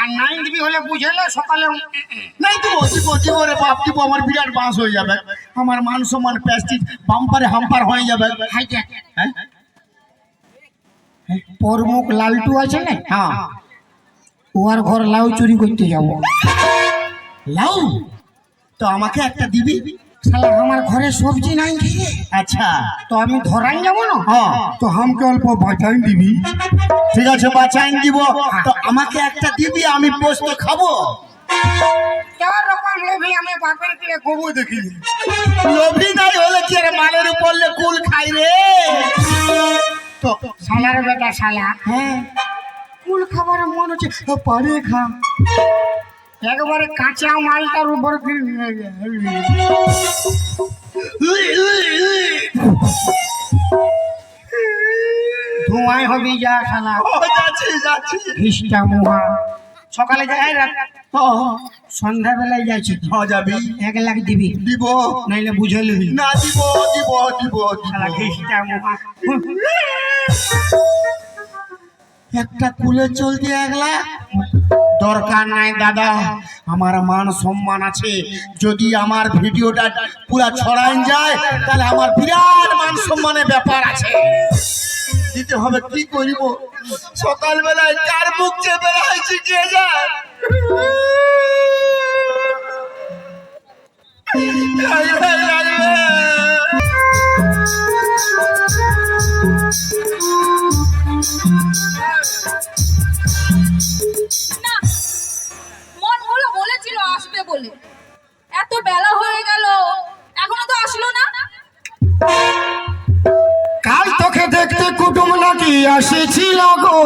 আর nine দিবি হলে বুঝেলে সকালে নাই দিব দিব দিব রে বাপ দিব আমার বিরাট বাঁশ হয়ে যাবে। আমার মান সম্মান প্যাস্টিক বাম্পারে হাম্পার হয়ে যাবে। দেখ। হ্যাঁ? প্রমুখ লালটু আছে না? হ্যাঁ। ওর ঘর লাউ চুরি করতে যাব। লাউ? তো আমাকে একটা দিবি? শালা আমার ঘরে সবজি নাই খেয়ে আচ্ছা। তো আমি ধরাই যাব না? হ্যাঁ তো হামকে অল্প বাঁচাই দিবি। ঠিক আছে বাঁচাইন দিব। তো আমাকে একটা দিবি আমি পোস্ত খাব। চার রকম লোভি আমি বাপের দেখিনি লোভি নাই হলে কি রে মালের উপর কুল খাই রে? তো শালার বেটা শালা হ্যাঁ। কুল খাবার মন হচ্ছে পারে খা। একবারে কাঁচা মালটার উপর ধোঁয়ায় হবি যা শালা। খ্রিস্টা মুহা সকালে যাই রাত সন্ধ্যাবেলায় যাচ্ছি যাবি। এক লাখ দিবি। দিব। নাইলে বুঝে নিবি না দিব দিব দিব শালা খ্রিস্টা মুহা একটা কুলে চলতে একলা দরকার নাই দাদা। আমার মান সম্মান আছে। যদি আমার ভিডিওটা পুরা ছড়ান যায়, তাহলে আমার বিরাট মান সম্মানের ব্যাপার আছে। দিতে হবে কি করিব? সকালবেলায় কার মুখ চেপে রাখছি কে যায় বলে এত বেলা হয়ে গেল, এখনও তো আসলো না? কাল তোকে দেখতে কুটুম নাকি আসেছিল গো?